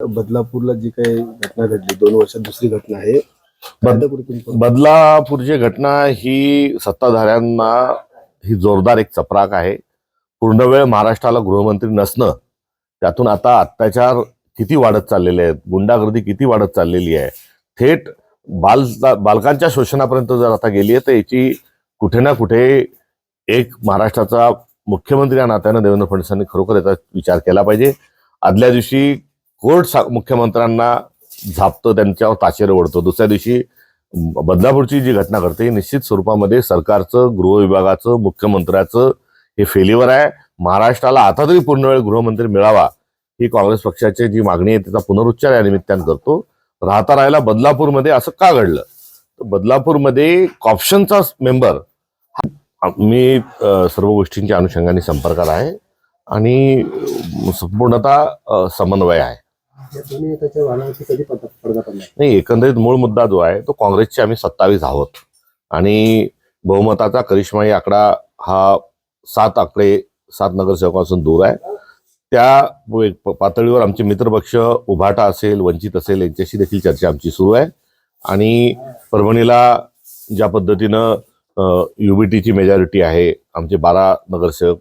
बदलापूरला जी काही घटना घडली दोन वर्षात दुसरी घटना आहे बदलापूरची घटना ही सत्ताधाऱ्यांना ही जोरदार एक चपराक आहे. पूर्ण वेळ महाराष्ट्राला गृहमंत्री नसणं त्यातून आता अत्याचार किती वाढत चाललेले आहेत गुंडागर्दी किती वाढत चाललेली आहे. थेट बाल बालकांच्या शोषणापर्यंत जर आता गेली आहे तर याची कुठे ना कुठे एक महाराष्ट्राचा मुख्यमंत्री या नात्यानं देवेंद्र फडणवीसांनी खरोखर याचा विचार केला पाहिजे. आदल्या दिवशी कोर्ट सा- मुख्यमंत्र्यांना झापतं त्यांच्यावर ताशेर ओढतो. दुसऱ्या दिवशी बदलापूरची जी घटना घडते ही निश्चित स्वरूपामध्ये सरकारचं गृह विभागाचं मुख्यमंत्र्याचं हे फेलिवर आहे. महाराष्ट्राला आता तरी पूर्ण वेळ गृहमंत्री मिळावा ही काँग्रेस पक्षाची जी मागणी आहे त्याचा पुनरुच्चार या निमित्तानं करतो. राहता राहायला बदलापूरमध्ये असं का घडलं? तर बदलापूरमध्ये कॉप्शनचा मेंबर मी सर्व गोष्टींच्या अनुषंगाने संपर्कात आहे आणि संपूर्णतः समन्वय आहे. नाही एकंदरीत मूळ मुद्दा जो आहे तो काँग्रेसचे आम्ही सत्तावीस आहोत. आणि बहुमताचा करिश्माई आकडा हा सात आकडे सात नगरसेवकांपासून दूर आहे. त्या पातळीवर आमचे मित्रपक्ष उभाटा असेल वंचित असेल यांच्याशी देखील चर्चा आमची सुरू आहे. आणि परभणीला ज्या पद्धतीनं युबीटीची मेजॉरिटी आहे आमचे बारा नगरसेवक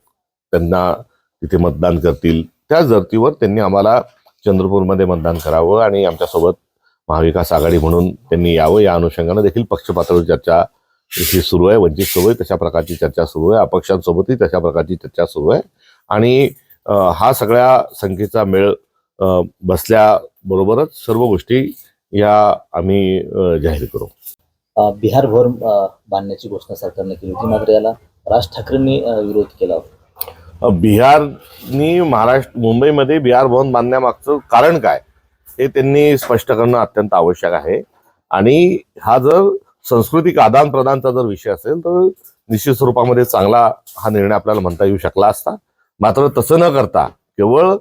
त्यांना तिथे मतदान करतील त्याच धर्तीवर त्यांनी आम्हाला चंद्रपूरमध्ये मतदान करावं आणि आमच्यासोबत महाविकास आघाडी म्हणून त्यांनी यावं. या अनुषंगानं देखील पक्ष पातळीवर चर्चा ही सुरू आहे वंचित सोबत तशा प्रकारची चर्चा सुरू आहे अपक्षांसोबतही तशा प्रकारची चर्चा सुरू आहे. आणि हा सगळ्या संख्येचा मेळ बसल्याबरोबरच सर्व गोष्टी या आम्ही जाहीर करू. बिहारभर बिहार बांधण्याची घोषणा सरकारने केली होती. मात्र याला राज ठाकरेंनी विरोध केला होता. बिहारनी महाराष्ट्र मुंबईमध्ये बिहार भवन बांधण्यामागचं कारण काय हे त्यांनी स्पष्ट करणं अत्यंत आवश्यक आहे. आणि हा जर सांस्कृतिक आदान प्रदानचा जर विषय असेल तर निश्चित स्वरूपामध्ये चांगला हा निर्णय आपल्याला म्हणता येऊ शकला असता. मात्र तसं न करता केवळ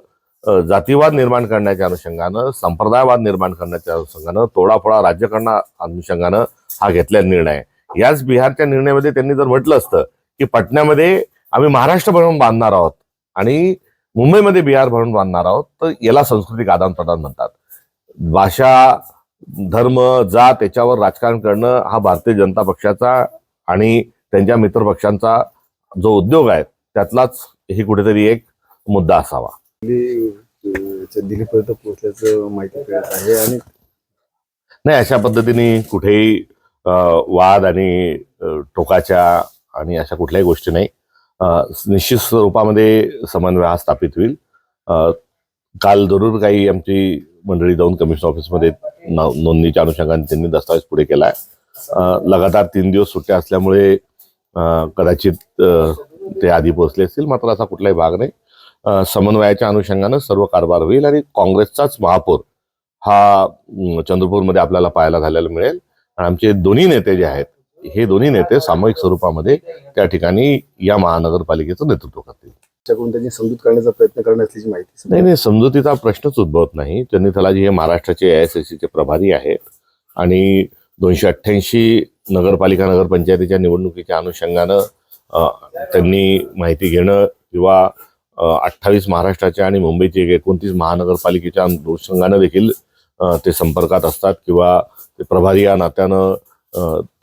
जातीवाद निर्माण करण्याच्या अनुषंगानं संप्रदायवाद निर्माण करण्याच्या अनुषंगानं तोडाफोडा राज्यकरणा अनुषंगानं हा घेतलेला निर्णय याच बिहारच्या निर्णयामध्ये त्यांनी जर म्हटलं असतं की पटण्यामध्ये आम्ही महाराष्ट्र भवन बांधणार आहोत आणि मुंबईमध्ये बिहार भवन बांधणार आहोत तर याला सांस्कृतिक आदान प्रदान म्हणतात. भाषा धर्म जात याच्यावर राजकारण करणं हा भारतीय जनता पक्षाचा आणि त्यांच्या मित्रपक्षांचा जो उद्योग आहे त्यातलाच ही कुठेतरी एक मुद्दा असावा. दिल्लीपर्यंत पोहोचल्याचं माहिती मिळत आहे आणि नाही अशा पद्धतीने कुठेही वाद आणि टोकाच्या आणि अशा कुठल्याही गोष्टी नाही. निश्चित स्वरूपामध्ये समन्वय हा स्थापित होईल. काल जरूर काही आमची मंडळी जाऊन कमिशन ऑफिसमध्ये नोंदणीच्या अनुषंगाने त्यांनी दस्तावेज पुढे केला आहे लगातार तीन दिवस सुट्ट्या असल्यामुळे कदाचित ते आधी पोहोचले असतील मात्र असा कुठलाही भाग नाही. समन्वयाच्या अनुषंगानं सर्व कारभार होईल आणि काँग्रेसचाच महापौर हा चंद्रपूरमध्ये आपल्याला पाहायला झालेला मिळेल. आणि आमचे दोन्ही नेते जे आहेत हे दोन्ही नेते सामूहिक स्वरूपामध्ये त्या ठिकाणी या महानगरपालिकेचं नेतृत्व करतील. त्यांनी समजूत करण्याचा प्रयत्न करणार असल्याची माहिती नाही नाही समजुतीचा प्रश्नच उद्भवत नाही. चन्नी थलाजी हे महाराष्ट्राचे ए एस चे प्रभारी आहेत आणि दोनशे अठ्ठ्याऐंशी नगरपालिका नगरपंचायतीच्या निवडणुकीच्या अनुषंगानं त्यांनी माहिती घेणं किंवा अठ्ठावीस महाराष्ट्राच्या आणि मुंबईची एक एकोणतीस महानगरपालिकेच्या अनुषंगानं देखील ते संपर्कात असतात किंवा ते प्रभारी या नात्यानं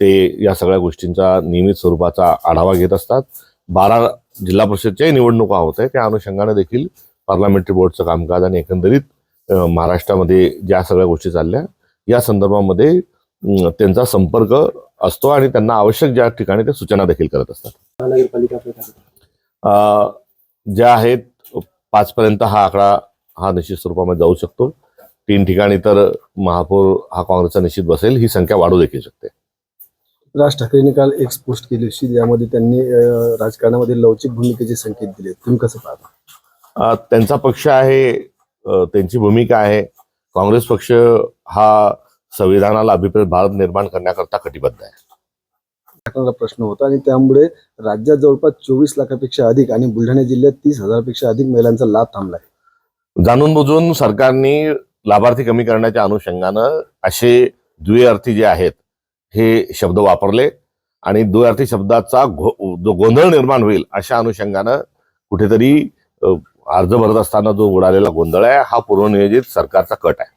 ते या सगळ्या गोष्टींचा नियमित स्वरूपाचा आढावा घेत असतात. बारा जिल्हा परिषदच्याही निवडणुका होत आहे त्या अनुषंगानं देखील पार्लमेंटरी बोर्डचं कामकाज आणि एकंदरीत महाराष्ट्रामध्ये ज्या सगळ्या गोष्टी चालल्या या संदर्भामध्ये त्यांचा संपर्क असतो आणि त्यांना आवश्यक ज्या ठिकाणी ते सूचना देखील करत असतात. ज्या आहेत पाचपर्यंत हा आकडा हा निश्चित स्वरूपामध्ये जाऊ शकतो. तीन ठिकाणी तर महापौर हा काँग्रेसचा निश्चित बसेल ही संख्या वाढू देखील शकते. राज ठाकरेंनी काल एक पोस्ट केली होती यामध्ये त्यांनी राजकारणामध्ये लवचिक भूमिकेचे संकेत दिले तुम्ही कसं पाहता? त्यांचा पक्ष आहे त्यांची भूमिका आहे. काँग्रेस पक्ष हा संविधानाला अभिप्रेत भारत निर्माण करण्याकरता कटिबद्ध आहे. प्रश्न होता आणि त्यामुळे राज्यात जवळपास चोवीस लाखापेक्षा अधिक आणि बुलढाणा जिल्ह्यात तीस हजारपेक्षा अधिक महिलांचा लाभ थांबलाय जाणून बुजून सरकारने लाभार्थी कमी करण्याच्या अनुषंगानं असे द्विअर्थी जे आहेत हे शब्द वापरले आणि द्विअर्थी शब्दाचा घो जो गोंधळ निर्माण होईल अशा अनुषंगानं कुठेतरी अर्ज भरत असताना जो उडालेला गोंधळ आहे हा पूर्वनियोजित सरकारचा कट आहे.